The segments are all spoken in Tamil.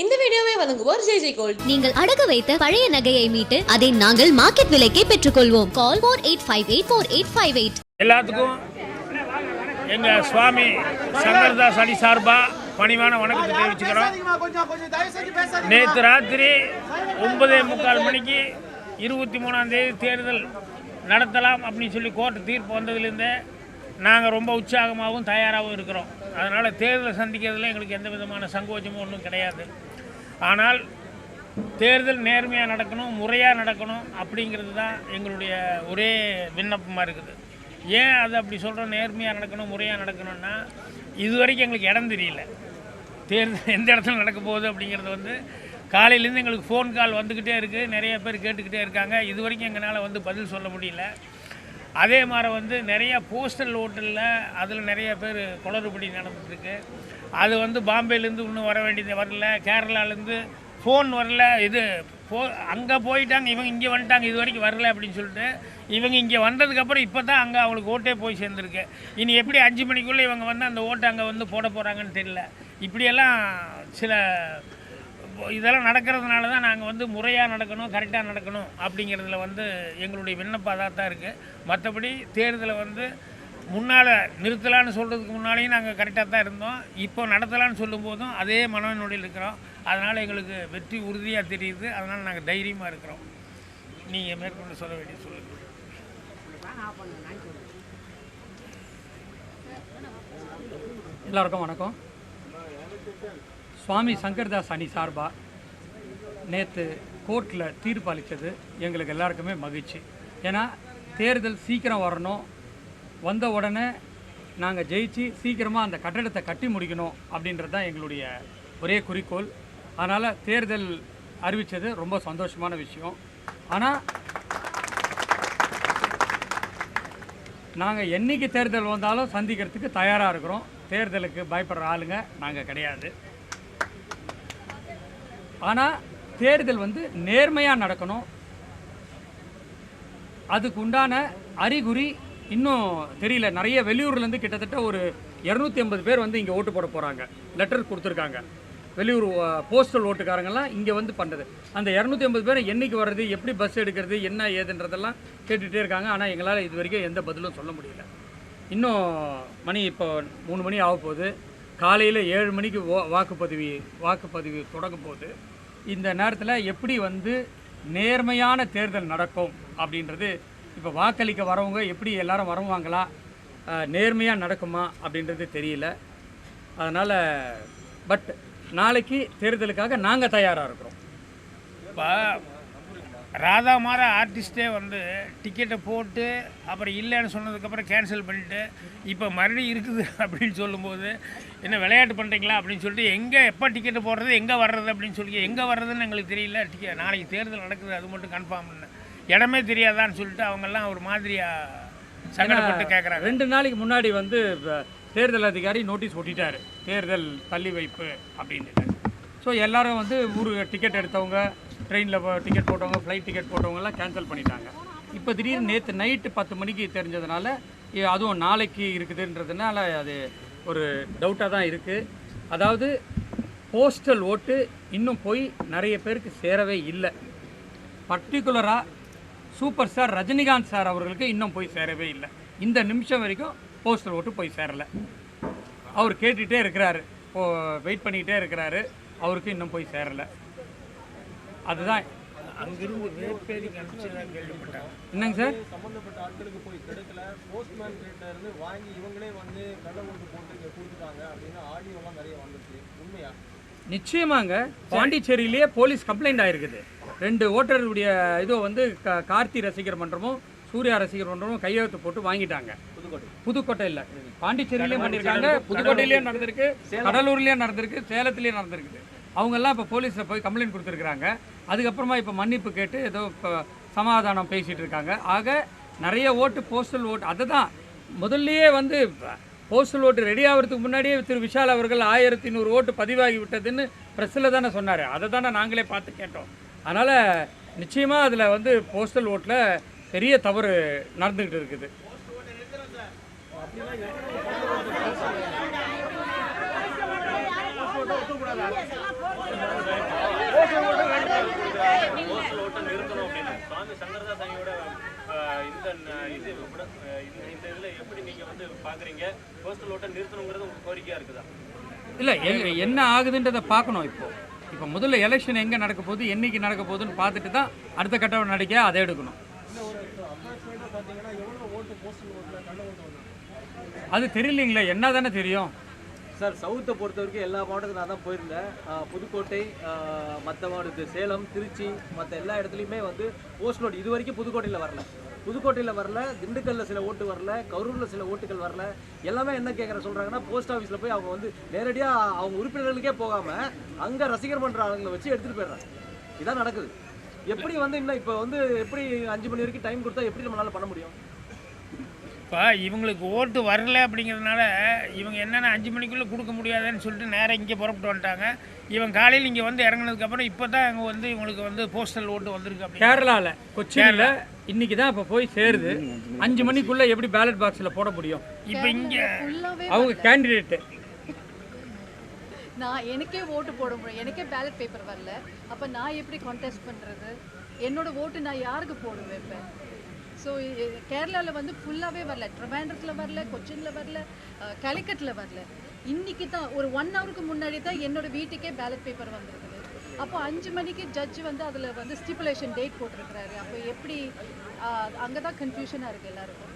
இந்த வீடியோவை வழங்குவோர் ஜெய் ஜெய் கோல்ட். நீங்கள் அடகு வைத்த பழைய நகையை மீட்டு அதை நாங்கள் மார்க்கெட் விலைக்கே பெற்றுக்கொள்வோம். Call four eight five eight four eight five eight எல்லாத்துக்கும் எங்கள் சுவாமி சங்கர்தாஸ் அடி சார்பாக பணிவான வணக்கத்தை தெரிவிச்சுக்கிறோம். நேற்று ராத்திரி ஒன்பதே முக்கால் மணிக்கு இருபத்தி மூணாம் தேதி தேர்தல் நடத்தலாம் அப்படின்னு சொல்லி கோர்ட்டு தீர்ப்பு வந்ததுலேருந்தே நாங்கள் ரொம்ப உற்சாகமாகவும் தயாராகவும் இருக்கிறோம். அதனால் தேர்தலை சந்திக்கிறதுல எங்களுக்கு எந்த விதமான சங்கோச்சமும் ஒன்றும் கிடையாது. ஆனால் தேர்தல் நேர்மையாக நடக்கணும் முறையாக நடக்கணும் அப்படிங்கிறது தான் எங்களுடைய ஒரே விண்ணப்பமாக இருக்குது. ஏன் அது அப்படி சொல்கிறோம் நேர்மையாக நடக்கணும் முறையாக நடக்கணும்னா இது வரைக்கும் எங்களுக்கு இடம் தெரியல. தேர்தல் எந்த இடத்துல நடக்க போகுது அப்படிங்கிறது வந்து காலையிலேருந்து எங்களுக்கு ஃபோன் கால் வந்துக்கிட்டே இருக்குது நிறைய பேர் கேட்டுக்கிட்டே இருக்காங்க. இது வரைக்கும் எங்களால் வந்து பதில் சொல்ல முடியல. அதே மாதிரி வந்து நிறைய போஸ்டல் ஓட்டலில் அதில் நிறைய பேர் குளறுபடி நடந்துட்டுருக்கு. அது வந்து பாம்பேலேருந்து இன்னும் வர வேண்டியது வரல. கேரளாலேருந்து ஃபோன் வரல. இது போ அங்கே போயிட்டாங்க இவங்க இங்கே வந்துட்டாங்க இது வரைக்கும் வரல அப்படின்னு சொல்லிட்டு இவங்க இங்கே வந்ததுக்கப்புறம் இப்போ தான் அங்கே அவங்களுக்கு ஓட்டே போய் சேர்ந்துருக்கு. இனி எப்படி அஞ்சு மணிக்குள்ளே இவங்க வந்து அந்த ஓட்டை அங்கே வந்து போட போகிறாங்கன்னு தெரியல. இப்படியெல்லாம் சில இதெல்லாம் நடக்கிறதுனால தான் நாங்கள் வந்து முறையாக நடக்கணும் கரெக்டாக நடக்கணும் அப்படிங்கிறதுல வந்து எங்களுடைய விண்ணப்பம் அதாக தான் இருக்குது மற்றபடி தேர்தலை வந்து முன்னால் நிறுத்தலான்னு சொல்கிறதுக்கு முன்னாலேயும் நாங்கள் கரெக்டாக தான் இருந்தோம். இப்போ நடத்தலான்னு சொல்லும்போதும் அதே மனநிலையில் இருக்கிறோம். அதனால் எங்களுக்கு வெற்றி உறுதியாக தெரியுது. அதனால் நாங்கள் தைரியமாக இருக்கிறோம். நீங்கள் மேற்கொண்டு சொல்ல வேண்டிய சொல்லுங்கள் எல்லாருக்கும் வணக்கம். சுவாமி சங்கர்தாஸ் அணி சார்பாக நேற்று கோர்ட்டில் தீர்ப்பு அளித்தது. எங்களுக்கு எல்லாருக்குமே மகிழ்ச்சி. ஏன்னா தேர்தல் சீக்கிரம் வரணும். வந்த உடனே நாங்கள் ஜெயிச்சு சீக்கிரமாக அந்த கட்டடத்தை கட்டி முடிக்கணும் அப்படின்றது தான் எங்களுடைய ஒரே குறிக்கோள். அதனால் தேர்தல் அறிவித்தது ரொம்ப சந்தோஷமான விஷயம். ஆனால் நாங்கள் என்னைக்கு தேர்தல் வந்தாலும் சந்திக்கிறதுக்கு தயாராக இருக்கிறோம். தேர்தலுக்கு பயப்படுற ஆளுங்க நாங்கள் கிடையாது. ஆனால் தேர்தல் வந்து நேர்மையாக நடக்கணும். அதுக்கு உண்டான அறிகுறி இன்னும் தெரியல. நிறைய வெளியூர்லேருந்து கிட்டத்தட்ட ஒரு இரநூத்தி ஐம்பது பேர் வந்து இங்கே ஓட்டு போட போகிறாங்க லெட்டர் கொடுத்துருக்காங்க. வெளியூர் போஸ்டல் ஓட்டுக்காரங்கெல்லாம் இங்கே வந்து பண்ணுறது அந்த இரநூத்தி ஐம்பது பேர் என்னைக்கு வர்றது எப்படி பஸ் எடுக்கிறது என்ன ஏதுன்றதெல்லாம் கேட்டுகிட்டே இருக்காங்க. ஆனால் எங்களால் இது வரைக்கும் எந்த பதிலும் சொல்ல முடியல. இன்னும் மணி இப்போ மூணு மணி ஆக போகுது காலையில் ஏழு மணிக்கு வா- வாக்குப்பதிவு வாக்குப்பதிவு தொடங்கும் போது இந்த நேரத்தில் எப்படி வந்து நேர்மையான தேர்தல் நடக்கும் அப்படின்றது இப்போ வாக்களிக்க வரவங்க எப்படி எல்லாரும் வருவாங்களா நேர்மையாக நடக்குமா அப்படின்றது தெரியல. அதனால் பட் நாளைக்கு தேர்தலுக்காக நாங்கள் தயாராக இருக்கிறோம். இப்போ ராதா மாற ஆர்டிஸ்டே வந்து டிக்கெட்டை போட்டு அப்புறம் இல்லைன்னு சொன்னதுக்கப்புறம் கேன்சல் பண்ணிட்டு இப்போ மறுபடியும் இருக்குது அப்படின்னு சொல்லும்போது என்ன விளையாட்டு பண்ணுறீங்களா அப்படின்னு சொல்லிட்டு எங்கே எப்போ டிக்கெட்டு போடுறது எங்கே வர்றது அப்படின்னு சொல்லி எங்கே வர்றதுன்னு எங்களுக்கு தெரியல டிக்கெட் நாளைக்கு தேர்தல் நடக்குது அது மட்டும் கன்ஃபார்ம் பண்ண. இடமே தெரியாதான்னு சொல்லிட்டு அவங்கெல்லாம் ஒரு மாதிரியாக சங்கடப்பட்டு கேட்குறாங்க ரெண்டு நாளைக்கு முன்னாடி வந்து வ- தேர்தல் அதிகாரி நோட்டீஸ் ஒட்டிட்டாரு தேர்தல் தள்ளி வைப்பு அப்படின்ட்டு. ஸோ எல்லாரும் வந்து ஊருக்கு டிக்கெட் எடுத்தவங்க ட்ரெயினில் டிக்கெட் போட்டவங்க ஃப்ளைட் டிக்கெட் போட்டவங்கலாம் கேன்சல் பண்ணிட்டாங்க. இப்போ திடீர்னு நேற்று நைட்டு பத்து மணிக்கு தெரிஞ்சதுனால அதுவும் நாளைக்கு இருக்குதுன்றதுனால அது ஒரு டவுட்டாக தான் இருக்குது அதாவது போஸ்டல் ஓட்டு இன்னும் போய் நிறைய பேருக்கு சேரவே இல்லை. பர்டிகுலராக சூப்பர் ஸ்டார் ரஜினிகாந்த் சார் அவர்களுக்கு இன்னும் போய் சேரவே இல்லை. இந்த நிமிஷம் வரைக்கும் போஸ்டல் ஓட்டு போய் சேரல. அவர் கேட்டுகிட்டே இருக்கிறாரு. வெயிட் பண்ணிக்கிட்டே இருக்கிறாரு. அவருக்கு இன்னும் போய் சேரலை. அதுதான். அங்கிருந்து அனுப்பிச்சதாக கேள்விப்பட்டாங்க என்னங்க சார்? சம்பந்தப்பட்ட ஆட்களுக்கு போய் கிடைக்கல. போஸ்ட்மேன் கிட்ட இருந்து வாங்கி இவங்களே வந்து கள்ள ஓட்டு போட்டு இங்க கொடுத்துட்டாங்க அப்படின்னு ஆடியோ எல்லாம் நிறைய வந்துச்சு உண்மையா? நிச்சயமாங்க. பாண்டிச்சேரியிலேயே போலீஸ் கம்ப்ளைண்ட் ஆயிருக்குது. ரெண்டு ஓட்டருடைய இதோ வந்து கா- கார்த்தி ரசிகர் மன்றமும் சூர்யா ரசிகர் மன்றமும் கையெழுத்து போட்டு வாங்கிட்டாங்க. புதுக்கோட்டை. புதுக்கோட்டை இல்லை. பாண்டிச்சேரியிலையும் பண்ணியிருக்காங்க. புதுக்கோட்டையிலயும் நடந்திருக்கு. கடலூர்லேயும் நடந்திருக்கு. சேலத்துலேயும் நடந்திருக்குது. அவங்கெல்லாம் இப்போ போலீஸில் போய் கம்ப்ளைண்ட் கொடுத்துருக்குறாங்க. அதுக்கப்புறமா இப்போ மன்னிப்பு கேட்டு ஏதோ இப்போ சமாதானம் பேசிகிட்டு இருக்காங்க. ஆக நிறைய ஓட்டு போஸ்டல் ஓட்டு அதை தான் முதல்லையே வந்து போஸ்டல் ஓட்டு ரெடி ஆகிறதுக்கு முன்னாடியே திரு விஷால் அவர்கள் ஆயிரத்தி நூறு ஓட்டு பதிவாகி விட்டதுன்னு ப்ரெஸ்ஸில் தானே சொன்னார். அதை தானே நாங்களே பார்த்து கேட்டோம். அதனால் நிச்சயமாக அதில் வந்து போஸ்டல் ஓட்டில் பெரிய தவறு நடந்துக்கிட்டு இருக்குது. நிறுத்தணும் அப்படின்னு. சுவாமி இந்த இது இந்த இதில் எப்படி நீங்கள் வந்து பார்க்குறீங்க போஸ்டல் ஓட்டை நிறுத்தணுங்கிறது உங்கள் கோரிக்கையாக இருக்குதா? இல்லை எ- என்ன ஆகுதுன்றதை பார்க்கணும் இப்போ. இப்போ முதல்ல எலெக்ஷன் எங்கே நடக்க போகுது என்னைக்கு நடக்க போகுதுன்னு பார்த்துட்டு தான் அடுத்த கட்ட நடக்க அதை எடுக்கணும். அது தெரியலீங்களே என்ன தானே தெரியும்? சார் சவுத்தை பொறுத்த வரைக்கும் எல்லா மாவட்டத்துக்கும் நான் தான் போயிருந்தேன். புதுக்கோட்டை மற்ற மாவட்டத்து சேலம் திருச்சி மற்ற எல்லா இடத்துலையுமே வந்து போஸ்ட் நோட் இது வரைக்கும் புதுக்கோட்டையில் வரல. புதுக்கோட்டையில் வரல திண்டுக்கல்ல சில ஓட்டு வரல கரூரில் சில ஓட்டுகள் வரல. எல்லாமே என்ன கேட்குற சொல்கிறாங்கன்னா போஸ்ட் ஆஃபீஸில் போய் அவங்க வந்து நேரடியாக அவங்க உறுப்பினர்களுக்கே போகாமல் அங்கே ரசிகர் பண்ணுற ஆளுங்களை வச்சு எடுத்துகிட்டு போயிடுறாங்க. இதான் நடக்குது. எப்படி வந்து இன்னும் இப்போ வந்து எப்படி அஞ்சு மணி வரைக்கும் டைம் கொடுத்தா எப்படி நம்மளால் பண்ண முடியும்? இப்போ இவங்களுக்கு ஓட்டு வரல அப்படிங்கிறதுனால இவங்க என்னென்ன அஞ்சு மணிக்குள்ளே கொடுக்க முடியாதுன்னு சொல்லிட்டு நேராக இங்கே புறப்பட்டு வந்துட்டாங்க. இவன் காலையில் இங்கே வந்து இறங்குனதுக்கப்புறம் இப்போ தான் அங்கே வந்து இவங்களுக்கு வந்து போஸ்டல் ஓட்டு வந்திருக்கு அப்படி கேரளாவில் கொச்சினில் இன்னைக்கு தான் இப்போ போய் சேருது. அஞ்சு மணிக்குள்ளே எப்படி பேலட் பாக்ஸில் போட முடியும்? இப்போ இங்கே அவங்க கேண்டிடேட்டு நான் எனக்கே ஓட்டு போட முடியும் எனக்கே பேலட் பேப்பர் வரல. அப்போ நான் எப்படி கான்டெஸ்ட் பண்ணுறது என்னோட ஓட்டு நான் யாருக்கு போடுவேன் இப்போ? ஸோ கேரளாவில் வந்து ஃபுல்லாகவே வரல. ட்ரிவாண்ட்ரத்தில் வரல கொச்சினில் வரல கலிக்கட்டில் வரல. இன்னைக்கு தான் ஒரு ஒன் ஹவருக்கு முன்னாடி தான் என்னோட வீட்டுக்கே பேலட் பேப்பர் வந்திருக்குது. அப்போ அஞ்சு மணிக்கு ஜட்ஜ் வந்து அதில் வந்து ஸ்டிப்புலேஷன் டேட் போட்டிருக்கிறாரு. அப்போ எப்படி அங்கே தான் கன்ஃபியூஷனாக இருக்குது எல்லாருக்கும்.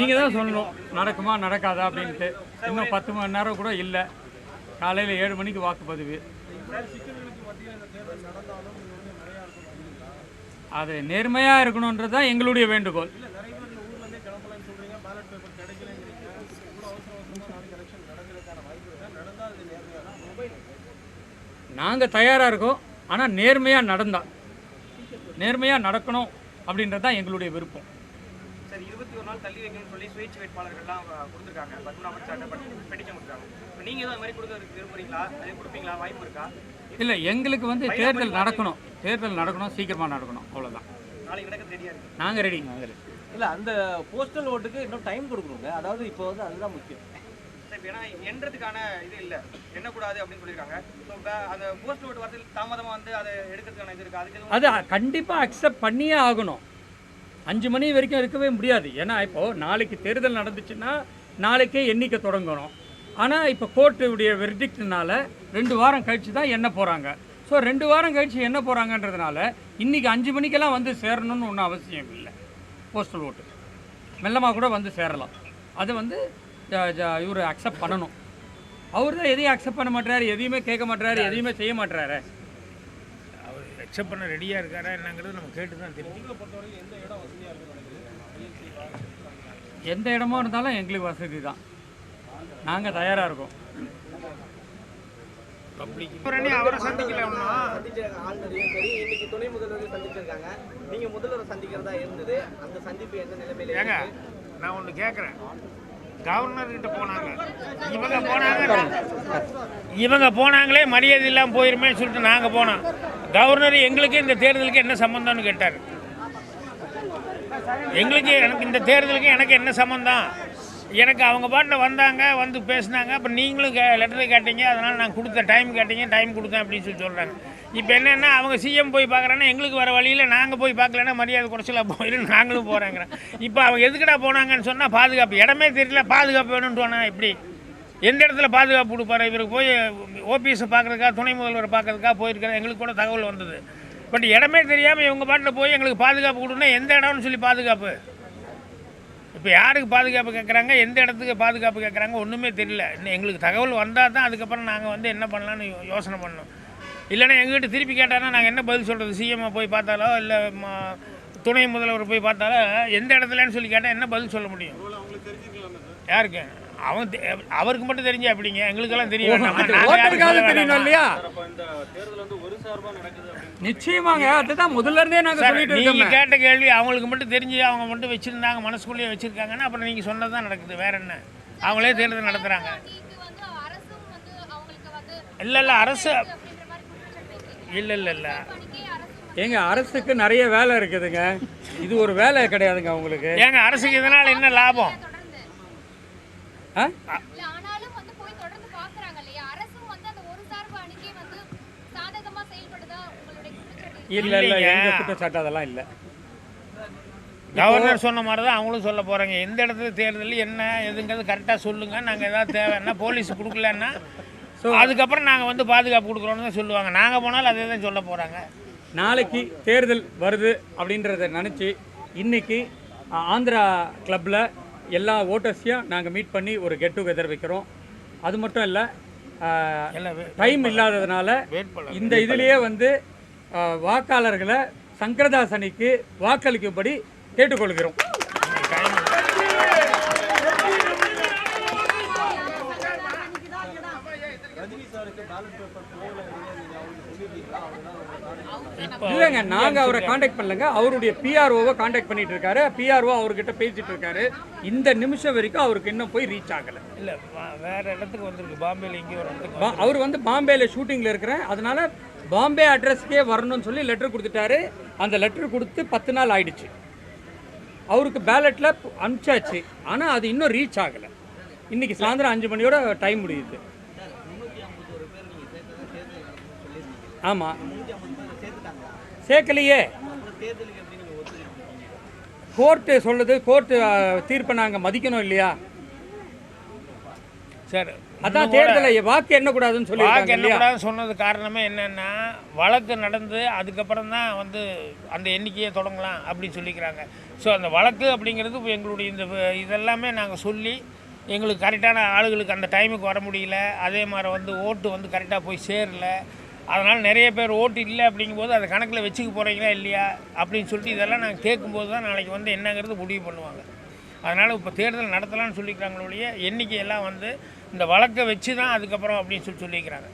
நீங்கள் தான் சொல்லணும் நடக்குமா நடக்காதா அப்படின்ட்டு. இன்னும் பத்து மணி நேரம் கூட இல்லை. காலையில் ஏழு மணிக்கு வாக்குப்பதிவு. அது நேர்மையாக இருக்கணுன்றது தான் எங்களுடைய வேண்டுகோள். நாங்கள் தயாராக இருக்கோம். ஆனால் நேர்மையாக நடந்தா. நேர்மையாக நடக்கணும் அப்படின்றது தான் எங்களுடைய விருப்பம். நாள் தள்ளி வைக்கணும்னு சொல்லி சுயேட்சை வேட்பாளர்கள்லாம் கொடுத்திருக்காங்க. பத்மநாபன் சார்ட்ட பெட்டிஷன் கொடுத்தாங்க இப்போ நீங்கள் எதுவும் அது மாதிரி கொடுக்கறதுக்கு விரும்புறீங்களா? அதே கொடுப்பீங்களா? வாய்ப்பு இருக்கா? இல்லை எங்களுக்கு வந்து தேர்தல் நடக்கணும். தேர்தல் நடக்கணும் சீக்கிரமாக நடக்கணும். அவ்வளோதான் நாளைக்கு நடக்க ரெடியாக இருக்கு. நாங்கள் ரெடி இல்லை அந்த போஸ்டல் ஓட்டுக்கு இன்னும் டைம் கொடுக்கணுங்க. அதாவது இப்போ வந்து அதுதான் முக்கியம். ஏன்னா எண்றதுக்கான இது இல்லை. எண்ணக்கூடாது அப்படின்னு சொல்லியிருக்காங்க. ஸோ அந்த போஸ்ட் ஓட்டு வரதுக்கு தாமதமாக வந்து அதை எடுக்கிறதுக்கான இது இருக்குது அதுக்கு அது கண்டிப்பாக அக்செப்ட் பண்ணியே ஆகணும். அஞ்சு மணி வரைக்கும் இருக்கவே முடியாது. ஏன்னா இப்போது நாளைக்கு தேர்தல் நடந்துச்சுன்னா நாளைக்கே எண்ணிக்கை தொடங்கணும். ஆனால் இப்போ கோர்ட்டுடைய வெர்டிக்ட்னால ரெண்டு வாரம் கழிச்சு தான் எண்ண போகிறாங்க ஸோ ரெண்டு வாரம் கழித்து என்ன போகிறாங்கன்றதுனால இன்றைக்கி அஞ்சு மணிக்கெல்லாம் வந்து சேரணும்னு ஒன்றும் அவசியம் இல்லை. போஸ்டல் ஓட்டு மெல்லமாக கூட வந்து சேரலாம். அதை வந்து இவர் அக்செப்ட் பண்ணணும். அவர் தான் எதையும் அக்செப்ட் பண்ண மாட்டாரு எதையுமே கேட்க மாட்டாரு எதையுமே செய்ய மாட்டாரு அக்செப்ட் பண்ண ரெடியாக இருக்காரா என்னங்கிறது நம்ம கேட்டு தான் தெரியும். எந்த இடமா இருந்தாலும் எங்களுக்கு வசதி தான். நாங்கள் தயாராக இருக்கோம். அவரை சந்திக்கல ஒன்றும் சந்திச்சிருக்காங்க ஆளுநரையும் சரி இன்னைக்கு துணை முதல்வரையும் சந்திச்சிருக்காங்க. நீங்க முதல்வரை சந்திக்கிறதா இருந்தது. அந்த சந்திப்பு எந்த நிலைமையில ஏங்க? நான் ஒன்று கேட்குறேன் கவர்னர் கிட்ட போனாங்க. இவங்க போனாங்க இவங்க போனாங்களே மரியாதை இல்லாமல் போயிருமே சொல்லிட்டு நாங்கள் போனோம். கவர்னர் எங்களுக்கு இந்த தேர்தலுக்கு என்ன சம்மந்தம்னு கேட்டார். எங்களுக்கு எனக்கு இந்த தேர்தலுக்கு எனக்கு என்ன சம்மந்தம் எனக்கு அவங்க பாட்டில் வந்தாங்க வந்து பேசினாங்க அப்போ நீங்களும் கே லெட்டர் கேட்டீங்க அதனால் நான் கொடுத்த டைம் கேட்டீங்க டைம் கொடுத்தேன் அப்படின்னு சொல்லி சொல்கிறாங்க இப்போ என்னென்னா அவங்க சிஎம் போய் பார்க்குறாங்கன்னா எங்களுக்கு வர வழியில் நாங்கள் போய் பார்க்கலன்னா மரியாதை குறைச்சலாக போயிடும் நாங்களும் போகிறேங்கிறேன் இப்போ அவங்க எதுக்குடா போனாங்கன்னு சொன்னால் பாதுகாப்பு. இடமே தெரியல பாதுகாப்பு வேணும்னு சொன்னால் எப்படி? எந்த இடத்துல பாதுகாப்பு கொடுப்பாரு இவருக்கு போய் ஓபிஎஸை பார்க்குறதுக்காக துணை முதல்வரை பார்க்கறதுக்காக போயிருக்காரு. எங்களுக்கு கூட தகவல் வந்தது. பட் இடமே தெரியாமல் இவங்க பாட்டில் போய் எங்களுக்கு பாதுகாப்பு கொடுன்னா எந்த இடம்னு சொல்லி பாதுகாப்பு? இப்போ யாருக்கு பாதுகாப்பு கேட்குறாங்க எந்த இடத்துக்கு பாதுகாப்பு கேட்குறாங்க ஒன்றுமே தெரியல. இன்னும் எங்களுக்கு தகவல் வந்தால் தான் அதுக்கப்புறம் நாங்கள் வந்து என்ன பண்ணலான்னு யோசனை பண்ணோம். இல்லைன்னா எங்ககிட்ட திருப்பி கேட்டாங்கன்னா நாங்கள் என்ன பதில் சொல்கிறது சிஎம்ஐ போய் பார்த்தாலோ இல்லை துணை முதல்வர் போய் பார்த்தாலோ எந்த இடத்துலன்னு சொல்லி கேட்டால் என்ன பதில் சொல்ல முடியும்? யாருக்கு? அவன் தெ- அவருக்கு மட்டும் தெரிஞ்சா எப்படிங்க? எங்களுக்கெல்லாம் தெரியும். நாங்க தெரியணும்? இல்லையா? நிச்சயமாங்க. அதுதான் முதல்ல இருந்தே நாங்கள் சார், சொல்லிட்டு நீங்க கேட்ட கேள்வி அவங்களுக்கு மட்டும் தெரிஞ்சு அவங்க மட்டும் வச்சிருந்தாங்க மனசுக்குள்ளேயே வச்சிருக்காங்கன்னா அப்புறம் நீங்க சொன்னதான் நடக்குது. வேற என்ன? அவங்களே தேர்தல் நடத்துறாங்க. இல்ல இல்ல அரசு இல்ல இல்ல இல்ல. ஏங்க அரசுக்கு நிறைய வேலை இருக்குதுங்க. இது ஒரு வேலை கிடையாதுங்க அவங்களுக்கு. ஏங்க அரசுக்கு இதனால என்ன லாபம்? இல்ல ஆனாலும் வந்து போய் தொடர்ந்து பாக்குறாங்க இல்லையா? அரசும் வந்து அந்த ஒரு சார்பு அணிக்கே வந்து சாதகமா செயல்பட இல்லை. எங்கள் குற்றச்சாட்டு அதெல்லாம் இல்லை. கவர்னர் சொன்ன மாதிரி தான் அவங்களும் சொல்ல போகிறாங்க எந்த இடத்துல தேர்தல் என்ன எதுங்கிறது கரெக்டாக சொல்லுங்கள் நாங்கள் ஏதாவது தேவைன்னா போலீஸ் கொடுக்கலன்னா அதுக்கப்புறம் நாங்கள் வந்து பாதுகாப்பு கொடுக்குறோன்னு தான் சொல்லுவாங்க. நாங்கள் போனாலும் அதே தான் சொல்ல போகிறாங்க நாளைக்கு தேர்தல் வருது அப்படின்றத நினச்சி இன்னைக்கு ஆ, ஆந்திரா கிளப்பில் எல்லா ஓட்டர்ஸையும் நாங்கள் மீட் பண்ணி ஒரு கெட் டுகெதர் வைக்கிறோம். அது மட்டும் இல்லை டைம் இல்லாததுனால இந்த இதுலேயே வந்து வாக்காளர்களை சங்கரதாஸ் அணிக்கு வாக்களிக்கும்படி கேட்டுக்கொள்கிறோம். இல்லைங்க நாங்கள் அவரை காண்டாக்ட் பண்ணலங்க. அவருடைய பிஆர்ஓவை காண்டாக்ட் பண்ணிட்டு இருக்காரு பிஆர்ஓ அவர்கிட்ட பேசிட்டு இருக்காரு. இந்த நிமிஷம் வரைக்கும் அவருக்கு இன்னும் போய் ரீச் ஆகலை. இல்லை வேறு இடத்துக்கு வந்திருக்கு. பாம்பேல இங்கே ஒரு இடத்துக்கு அவர் வந்து பாம்பேல ஷூட்டிங்கில் இருக்கிறேன் அதனால பாம்பே அட்ரஸ்க்கே வரணும்னு சொல்லி லெட்டர் கொடுத்துட்டாரு. அந்த லெட்டர் கொடுத்து பத்து நாள் ஆயிடுச்சு. அவருக்கு பேலட்டில் அனுப்பிச்சாச்சு. ஆனால் அது இன்னும் ரீச் ஆகலை. இன்னைக்கு சாயந்தரம் அஞ்சு மணியோட டைம் முடியுது. ஆமாம் சேர்க்கலையே. கோர்ட்டு சொல்லுது கோர்ட்டு தீர்ப்பை நாங்கள் மதிக்கணும் இல்லையா? சார். அதான் தேர்தலை வாக்கு வாக்கு சொல்லியிருக்காங்க இல்லையா? எண்ணக்கூடாதுன்னு சொன்னது காரணமே என்னன்னா வழக்கு நடந்து அதுக்கப்புறம் தான் வந்து அந்த எண்ணிக்கையை தொடங்கலாம் அப்படின்னு சொல்லிக்கிறாங்க. ஸோ அந்த வழக்கு அப்படிங்கிறது எங்களுடைய இந்த இதெல்லாமே நாங்கள் சொல்லி எங்களுக்கு கரெக்டான ஆளுகளுக்கு அந்த டைமுக்கு வர முடியல. அதே மாதிரி வந்து ஓட்டு வந்து கரெக்டாக போய் சேரல. அதனால் நிறைய பேர் ஓட்டு இல்லை அப்படிங்கும்போது அதை கணக்கில் வச்சுக்க போகிறீங்களா இல்லையா அப்படின்னு சொல்லிட்டு இதெல்லாம் நாங்கள் கேட்கும்போது தான் நாளைக்கு வந்து என்னங்கிறது முடிவு பண்ணுவாங்க. அதனால் இப்போ தேர்தல் நடத்தலாம்னு சொல்லிக்கிறாங்களே ஒழிய வந்து இந்த வழக்கை வச்சு தான் அதுக்கப்புறம் அப்படின்னு சொல்லி சொல்லிக்கிறாங்க.